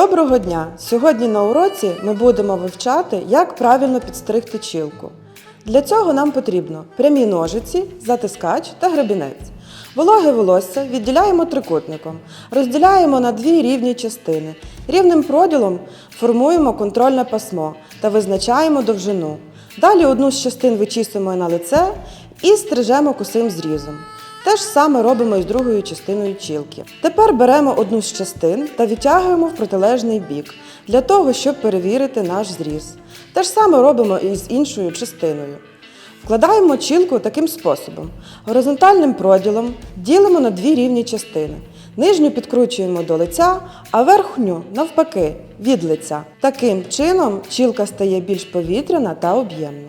Доброго дня! Сьогодні на уроці ми будемо вивчати, як правильно підстригти чілку. Для цього нам потрібно прямі ножиці, затискач та гребінець. Вологе волосся відділяємо трикутником, розділяємо на дві рівні частини. Рівним проділом формуємо контрольне пасмо та визначаємо довжину. Далі одну з частин вичісуємо на лице і стрижемо косим зрізом. Те ж саме робимо і з другою частиною чілки. Тепер беремо одну з частин та відтягуємо в протилежний бік для того, щоб перевірити наш зріз. Те ж саме робимо і з іншою частиною. Вкладаємо чілку таким способом. Горизонтальним проділом ділимо на дві рівні частини. Нижню підкручуємо до лиця, а верхню навпаки від лиця. Таким чином чілка стає більш повітряна та об'ємна.